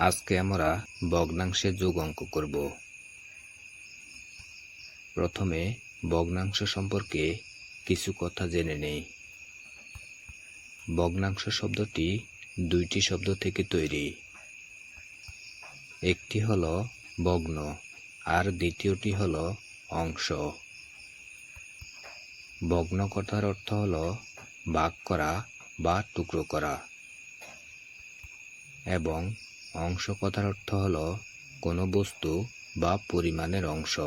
আজকে আমরা ভগ্নাংশের যোগ অঙ্ক করব। প্রথমে ভগ্নাংশ সম্পর্কে কিছু কথা জেনে নেই। ভগ্নাংশ শব্দটি দুইটি শব্দ থেকে তৈরি। একটি হল ভগ্ন আর দ্বিতীয়টি হল অংশ। ভগ্ন কথার অর্থ হল ভাগ করা বা টুকরো করা। এবং অংশ কথার অর্থ হল কোনো বস্তু বা পরিমাণের অংশ।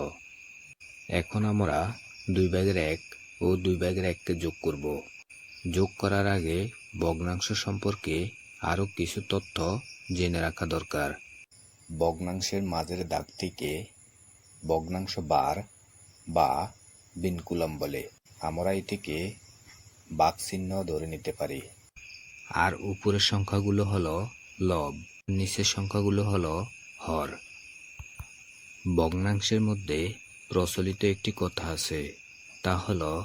এখন আমরা দুই ভাগের এক ও দুই ভাগের এককে যোগ করব। যোগ করার আগে ভগ্নাংশ সম্পর্কে আরও কিছু তথ্য জেনে রাখা দরকার। ভগ্নাংশের মাঝের দাগটিকে ভগ্নাংশ বার বা বিনকুলম বলে। আমরা এটিকে বাক চিহ্ন ধরে নিতে পারি। আর উপরের সংখ্যাগুলো হলো লব। নিচের সংখ্যাগুলো হলো হর। ভগ্নাংশের মধ্যে প্রচলিত একটি কথা আছে, তা হল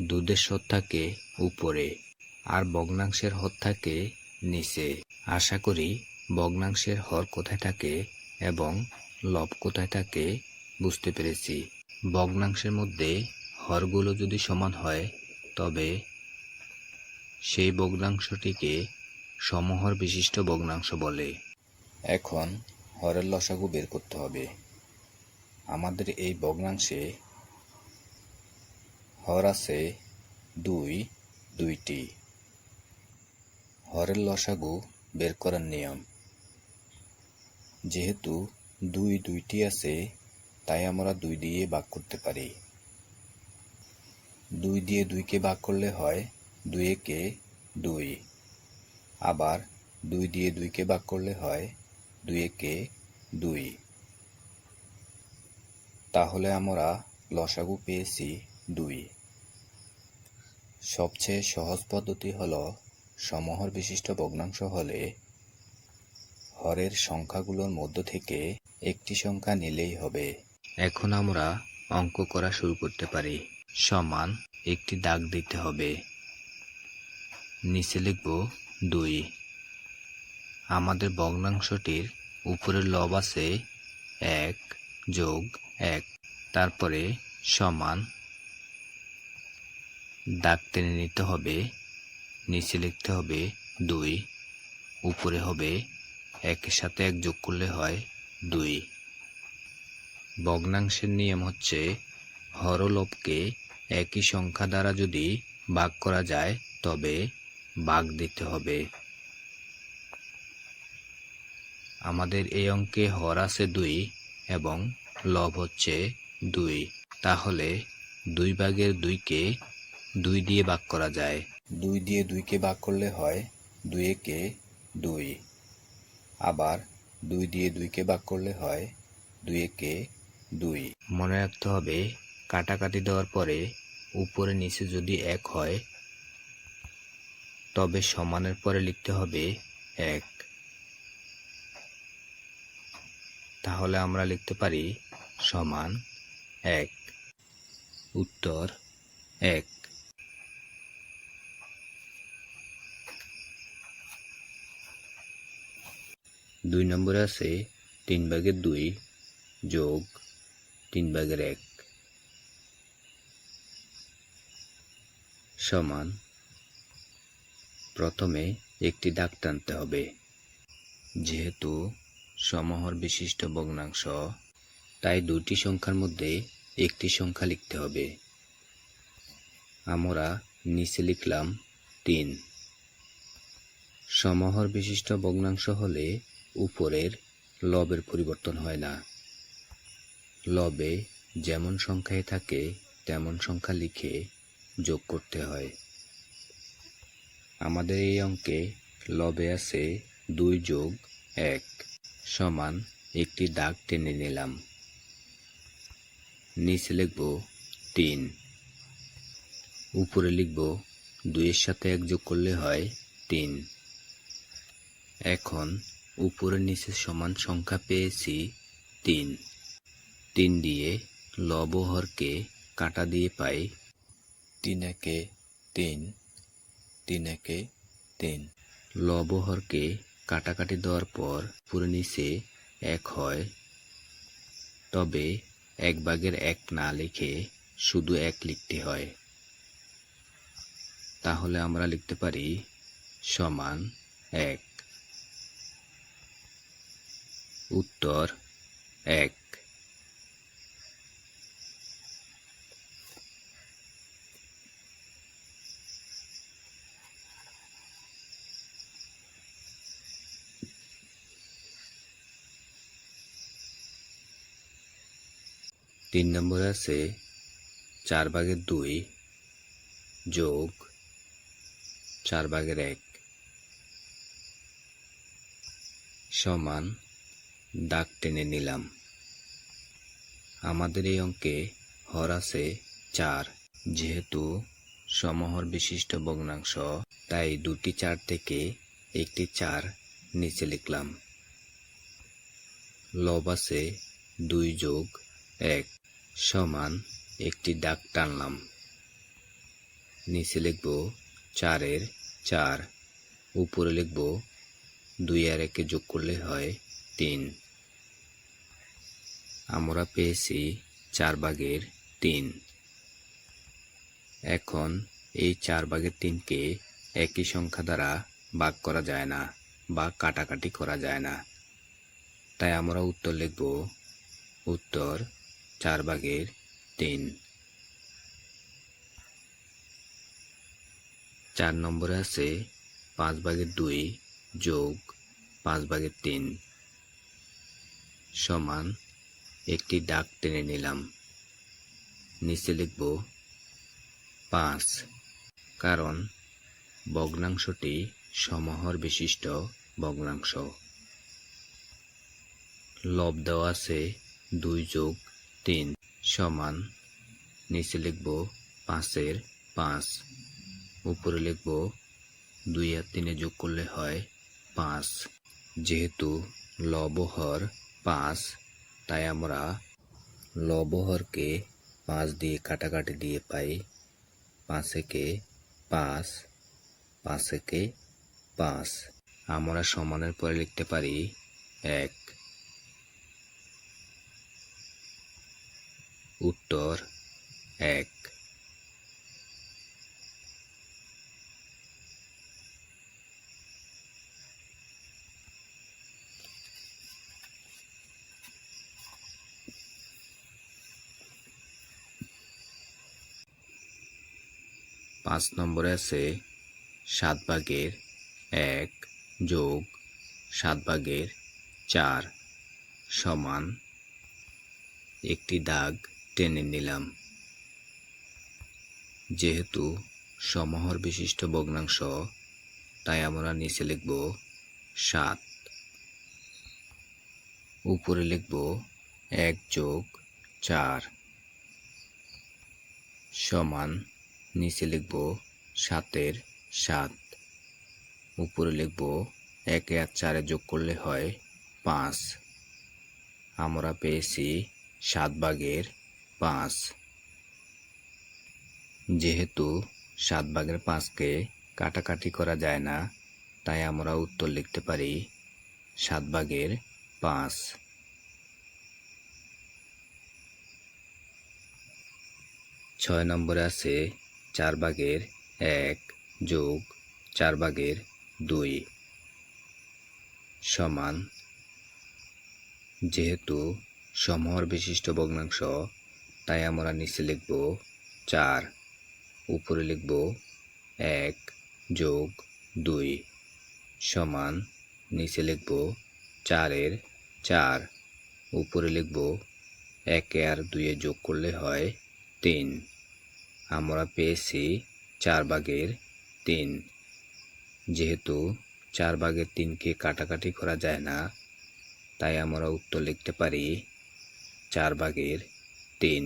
দুধের সৎ থাকে উপরে আর ভগ্নাংশের হর থাকে নিচে। আশা করি ভগ্নাংশের হর কোথায় থাকে এবং লব কোথায় থাকে বুঝতে পেরেছি। ভগ্নাংশের মধ্যে হরগুলো যদি সমান হয়, তবে সেই ভগ্নাংশটিকে সমহর বিশিষ্ট ভগ্নাংশ বলে। এখন হরের লসাগু বের করতে হবে। আমাদের এই ভগ্নাংশে হর আছে দুই, দুইটি। হরের লসাগু বের করার নিয়ম। যেহেতু দুই, দুইটি আছে, তাই আমরা দুই দিয়ে ভাগ করতে পারি। দুই দিয়ে দুইকে ভাগ করলে হয় দুই একে দুই। আবার দুই দিয়ে দুইকে ভাগ করলে হয় দুই একে দুই। তাহলে আমরা লসাগু পেয়েছি দুই। সবচেয়ে সহজ পদ্ধতি হল সমহর বিশিষ্ট ভগ্নাংশ হলে হরের সংখ্যাগুলোর মধ্য থেকে একটি সংখ্যা নিলেই হবে। এখন আমরা অঙ্ক করা শুরু করতে পারি। সমান একটি দাগ দিতে হবে। নিচে লিখব দুই। আমাদের ভগ্নাংশটির উপরের লব আছে এক যোগ এক, তারপরে সমান দাগ টেনে নিতে হবে, নিচে লিখতে হবে দুই, উপরে হবে একের সাথে এক যোগ করলে হয় দুই। ভগ্নাংশের নিয়ম হচ্ছে হরলোপকে একই সংখ্যা দ্বারা যদি ভাগ করা যায়, তবে ভাগ দিতে হবে। আমাদের এই অঙ্কে হর আছে দুই এবং লব হচ্ছে দুই। তাহলে দুই ভাগের দুইকে দুই দিয়ে ভাগ করা যায়। দুই দিয়ে দুইকে ভাগ করলে হয় দুই একে দুই। আবার দুই দিয়ে দুইকে ভাগ করলে হয় দুই একে দুই। মনে রাখতে হবে কাটাকাটি দেওয়ার পরে উপরে নিচে যদি এক হয় তবে সমানের পরে লিখতে হবে এক। তাহলে আমরা লিখতে পারি সমান এক। উত্তর এক। দুই নম্বরে আছে তিন ভাগের দুই যোগ তিন ভাগের এক। সমান প্রথমে একটি দাগ টানতে হবে। যেহেতু সমহর বিশিষ্ট ভগ্নাংশ, তাই দুটি সংখ্যার মধ্যে একটি সংখ্যা লিখতে হবে। আমরা নিচে লিখলাম তিন। সমহর বিশিষ্ট ভগ্নাংশ হলে উপরের লবের পরিবর্তন হয় না। লবে যেমন সংখ্যায় থাকে, তেমন সংখ্যা লিখে যোগ করতে হয়। আমাদের এই অঙ্কে লবে আছে দুই যোগ এক সমান একটি দাগ টেনে নিলাম। নিচে লিখব তিন। উপরে লিখব দুইয়ের সাথে এক যোগ করলে হয় তিন। এখন উপরে নিচে সমান সংখ্যা পেয়েছি তিন। তিন দিয়ে লবহরকে কাটা দিয়ে পাই তিন একে তিন। তিন একে তিন লবহরকে কাটাকাটি দেওয়ার পর পুরো নিচে এক হয়। তবে এক ভাগের এক না লিখে শুধু এক লিখতে হয়। তাহলে আমরা লিখতে পারি সমান এক। উত্তর এক। তিন নম্বরে আছে চার ভাগের দুই যোগ চার ভাগের এক সমান দাগ টেনে নিলাম। আমাদের এই অঙ্কে হর আছে চার। যেহেতু সমহর বিশিষ্ট ভগ্নাংশ, তাই দুটি চার থেকে একটি চার নিচে লিখলাম। লব আছে দুই যোগ এক। সমান একটি দাগ টানলাম। নিচে লিখব চারের চার, উপরে লিখব দুই আর একে যোগ করলে হয় তিন। আমরা পেয়েছি চার ভাগের তিন। এখন এই চার ভাগের তিনকে একই সংখ্যা দ্বারা ভাগ করা যায় না বা কাটাকাটি করা যায় না। তাই আমরা উত্তর লিখব, উত্তর চার ভাগের তিন। চার নম্বরে আছে পাঁচ ভাগের দুই যোগ পাঁচ ভাগের তিন সমান একটি ডাক টেনে নিলাম। নিচে লিখব পাঁচ কারণ ভগ্নাংশটি সমহর বিশিষ্ট ভগ্নাংশ। লব দেওয়া আছে দুই যোগ তিন সমান, নিচে লিখব পাঁচের পাঁচ, উপরে লিখব দুই আর তিনে যোগ করলে হয় পাঁচ। যেহেতু লবহর পাঁচ, তাই আমরা লবহরকে পাঁচ দিয়ে কাটাকাটি দিয়ে পাই পাঁচ একে পাঁচ পাঁচ একে পাঁচ। আমরা সমানের পরে লিখতে পারি এক। উত্তর এক। পাঁচ নম্বরে আছে সাত ভাগের এক যোগ সাত ভাগের চার সমান একটি দাগ টেনে নিলাম। যেহেতু সমহর বিশিষ্ট ভগ্নাংশ, তাই আমরা নিচে লিখব সাত। উপরে লিখব এক যোগ চার। সমান নিচে লিখব সাতের সাত। উপরে লিখব একে আর চারে যোগ করলে হয় পাঁচ। আমরা পেয়েছি সাত ভাগের পাঁচ। যেহেতু সাত ভাগের পাঁচকে কাটাকাটি করা যায় না, তাই আমরা উত্তর লিখতে পারি সাত ভাগের পাঁচ। ছয় নম্বরে আছে চার ভাগের এক যোগ চার ভাগের দুই সমান। যেহেতু সমহর বিশিষ্ট ভগ্নাংশ তাই আমরা নিচে লিখব চার, উপরে লিখব এক যোগ দুই সমান নিচে লিখব চারের চার, উপরে লিখব একে আর দুইয়ে যোগ করলে হয় তিন। আমরা পেয়েছি চার ভাগের তিন। যেহেতু চার ভাগের তিনকে কাটাকাটি করা যায় না, তাই আমরা উত্তর লিখতে পারি চার ভাগের তিন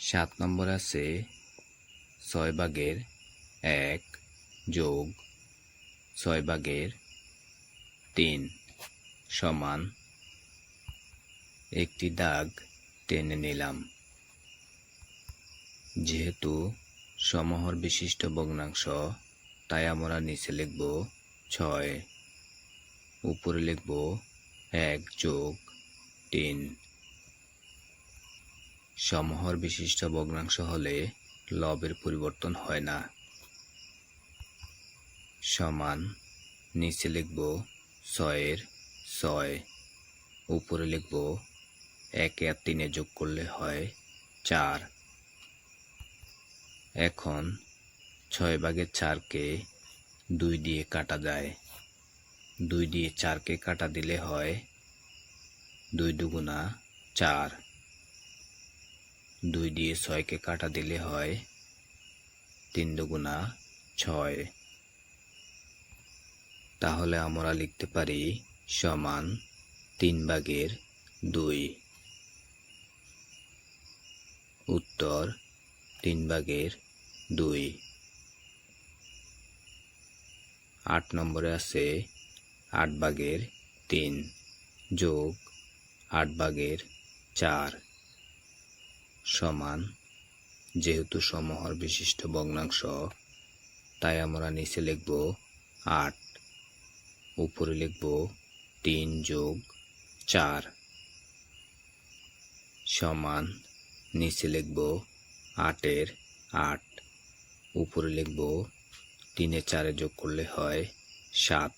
সাত নম্বর আছে ছয় ভাগের এক যোগ ছয় ভাগের তিন সমান একটি দাগ টেনে নিলাম। যেহেতু সমহর বিশিষ্ট ভগ্নাংশ, তাই আমরা নিচে লিখব ছয়, উপরে লিখব এক যোগ তিন। সমহর বিশিষ্ট ভগ্নাংশ হলে লবের পরিবর্তন হয় না। সমান নিচে লিখব ছয়ের ছয়, উপরে লিখব একে আর তিনে যোগ করলে হয় চার। এখন ছয় ভাগের চারকে দুই দিয়ে কাটা যায়। দুই দিয়ে চারকে কাটা দিলে হয় দুই দুগুণা চার। দুই দিয়ে ছয়কে কাটা দিলে হয় তিন দুগুণা ছয়। তাহলে আমরা লিখতে পারি সমান তিন ভাগের দুই। উত্তর তিন ভাগের দুই। আট নম্বরে আছে আট ভাগের তিন যোগ আট ভাগের চার সমান, যেহেতু সমহর বিশিষ্ট ভগ্নাংশ, তাই আমরা নিচে লিখব আট। উপরে লিখব তিন যোগ চার সমান নিচে লিখব আটের আট, উপরে লিখব তিনে চারে যোগ করলে হয় সাত।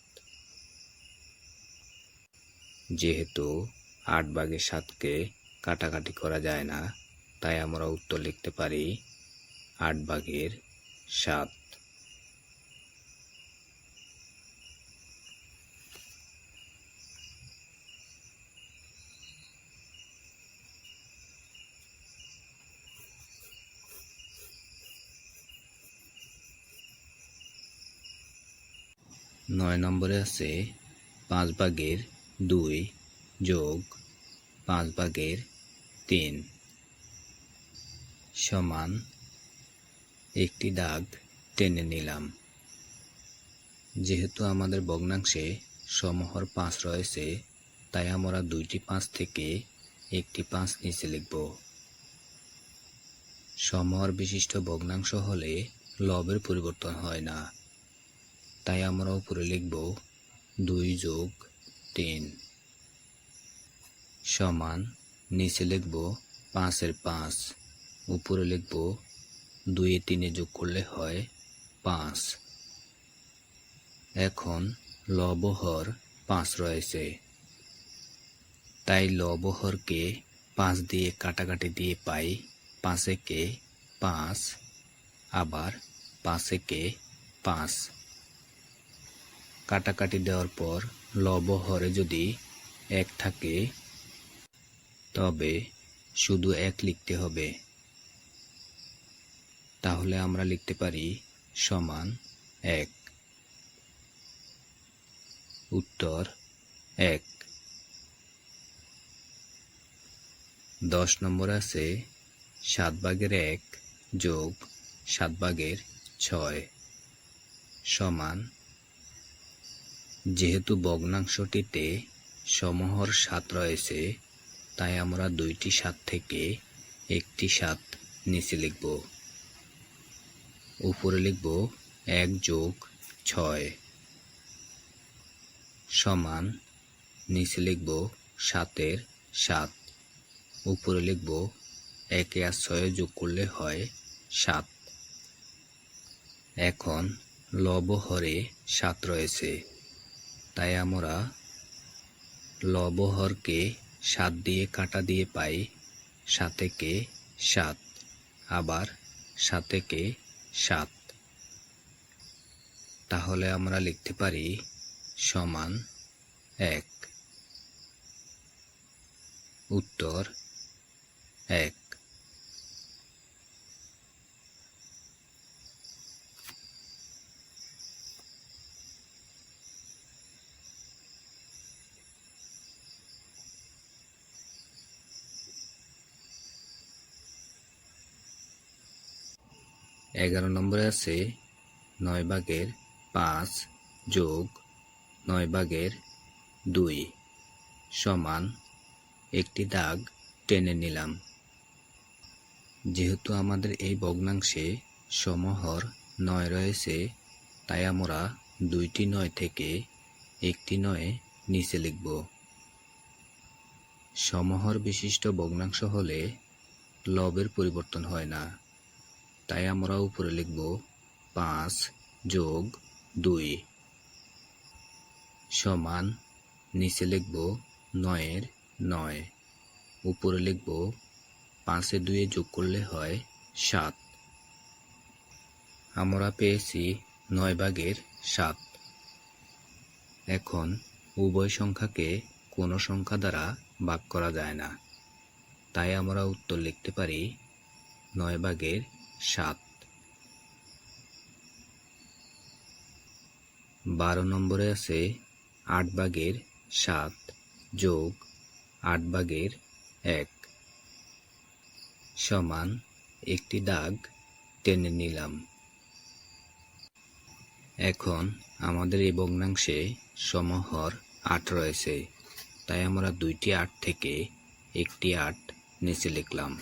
যেহেতু আট বাগে সাতকে কাটাকাটি করা যায় না, তাই আমরা উত্তর লিখতে পারি আট ভাগের সাত। নয় নম্বরে আছে পাঁচ ভাগের দুই যোগ পাঁচ ভাগের তিন সমান একটি দাগ টেনে নিলাম। যেহেতু আমাদের ভগ্নাংশে সমহর পাঁচ রয়েছে, তাই আমরা দুইটি পাঁচ থেকে একটি পাঁচ নিচে লিখব। সমহর বিশিষ্ট ভগ্নাংশ হলে লবের পরিবর্তন হয় না। তাই আমরা উপরে লিখব দুই যোগ তিন। সমান, নিচে লিখব পাঁচের পাঁচ। উপরে লিখব দুই তিনে যোগ করলে হয় পাঁচ। এখন লবহর পাঁচ রয়েছে। তাই লবহরকে পাঁচ দিয়ে কাটাকাটি দিয়ে পাই পাঁচেকে পাঁচ, আবার পাঁচেকে পাঁচ। কাটাকাটি দেওয়ার পর লবহরে যদি এক থাকে, তবে শুধু এক লিখতে হবে। তাহলে আমরা লিখতে পারি সমান এক। উত্তর এক। দশ নম্বর আছে সাত ভাগের এক যোগ সাত ভাগের ছয় সমান যেহেতু ভগ্নাংশটিতে সমহর সাত রয়েছে, তাই আমরা দুইটি সাত থেকে একটি সাত নিচে লিখব। উপরে লিখব এক যোগ ছয় সমান নিচে লিখব সাতের সাত। উপরে লিখব একে আর ছয় যোগ করলে হয় সাত। এখন লবহরে সাত রয়েছে। তাই আমরা লবহরকে সাত দিয়ে কাটা দিয়ে পাই, সাতেকে সাত, আবার সাতেকে সাত। তাহলে আমরা লিখতে পারি সমান এক। উত্তর এক। এগারো নম্বরে আছে নয় ভাগের পাঁচ যোগ নয় ভাগের দুই সমান একটি দাগ টেনে নিলাম। যেহেতু আমাদের এই ভগ্নাংশে সমহর নয় রয়েছে, তাই আমরা দুইটি নয় থেকে একটি নয়ে নিচে লিখব। সমহর বিশিষ্ট ভগ্নাংশ হলে লবের পরিবর্তন হয় না। তাই আমরা উপরে লিখব পাঁচ যোগ দুই সমান নিচে লিখব নয়ের নয়। উপরে লিখব পাঁচে দুয়ে যোগ করলে হয় সাত। আমরা পেয়েছি নয় ভাগের সাত। এখন উভয় সংখ্যাকে কোনো সংখ্যা দ্বারা ভাগ করা যায় না। তাই আমরা উত্তর লিখতে পারি নয় ভাগের সাত। বারো নম্বরে আছে আট ভাগের সাত যোগ আট ভাগের এক। সমান একটি দাগ টেনে নিলাম। এখন আমাদের এই ভগ্নাংশে সমহর আট রয়েছে, তাই আমরা দুইটি আট থেকে একটি আট নিচে লিখলাম।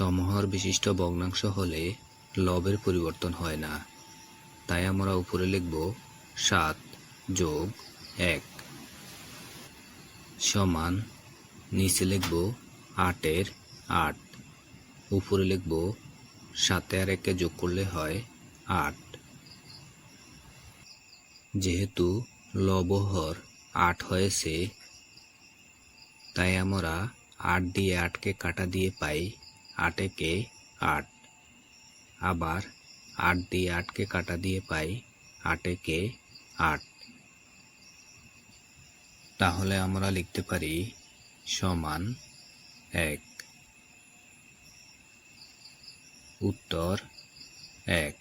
সমহর বিশিষ্ট ভগ্নাংশ হলে লবের পরিবর্তন হয় না। তাই আমরা উপরে লিখব সাত যোগ এক সমান নিচে লিখব আটের আট। উপরে লিখব সাতে আর একে যোগ করলে হয় আট। যেহেতু লবহর আট হয়েছে, তাই আমরা আট দিয়ে আটকে কাটা দিয়ে পাই আটেকে আট। আবার আট দিয়ে আটকে কাটা দিয়ে পাই আটেকে আট। তাহলে আমরা লিখতে পারি সমান এক। উত্তর এক।